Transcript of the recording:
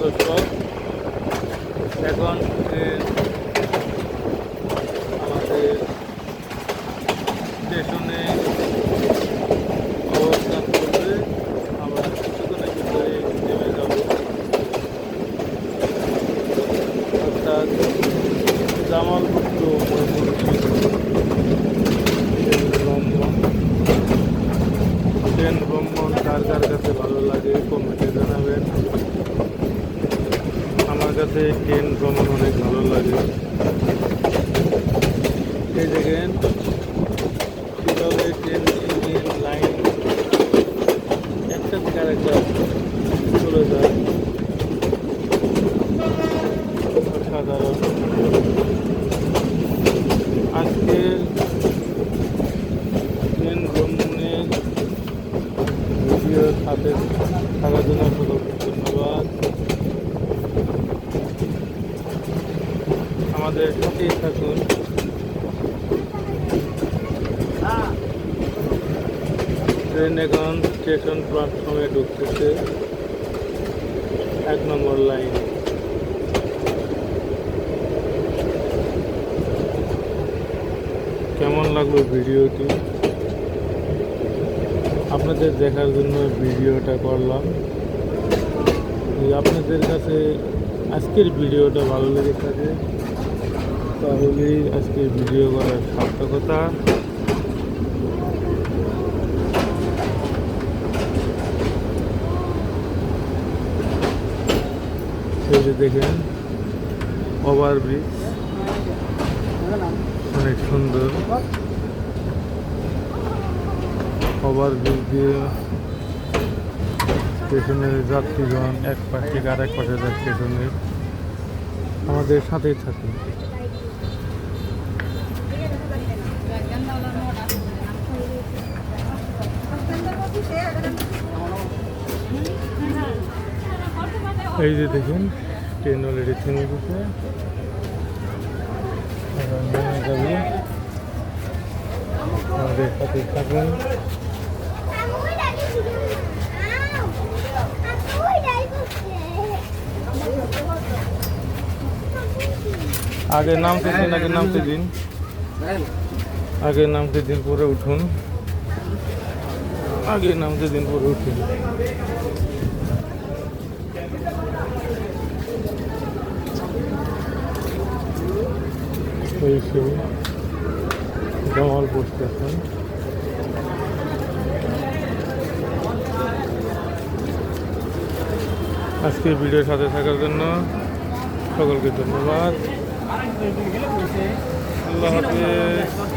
সদস্য এখন আমাদের স্টেশনে অবস্থান করবে। আমরা কিছুক্ষণের ভিতরে নেমে যাব। অর্থাৎ জামালপুর কাছে ট্রেন ভ্রমণ অনেক ভালো লাগে। এই দেখেন কীভাবে ট্রেন ইঞ্জিন লাইন। একটা থেকে আরেকটা চলে যায়। অসাধারণ। আজকে ট্রেন ভ্রমণের ভিডিও সাথে থাকার জন্য সকলকে ধন্যবাদ থাকুন। ট্রেন এখন স্টেশন প্ল্যাটফর্মে ঢুকতেছে। এক নম্বর লাইন। কেমন লাগল ভিডিওটি? আপনাদের দেখার জন্য ভিডিওটা করলাম। আপনাদের কাছে আজকের ভিডিওটা ভালো লেগে থাকে তাহলেই আজকের ভিডিও করার সার্থকতা যে দেখেন ওভারব্রিজ অনেক সুন্দর। ওভারব্রিজ দিয়ে স্টেশনের যাত্রীগণ এক পাশ থেকে আরেক পাশে যায় স্টেশনে। আমাদের সাথেই থাকুন। এই যে দেখুন ট্রেন অলরেডি থেমে গেছে। আমাদের সাথে থাকুন। আগে নামতে দিন আগে নামতে দিন। আগে নামতে দিন পরে উঠুন। আগে নামতে দিন পরে উঠুন। এই সেই জামালপুর স্টেশন আজকের ভিডিওর সাথে থাকার জন্য সকলকে ধন্যবাদ। আল্লাহ হাফিজ।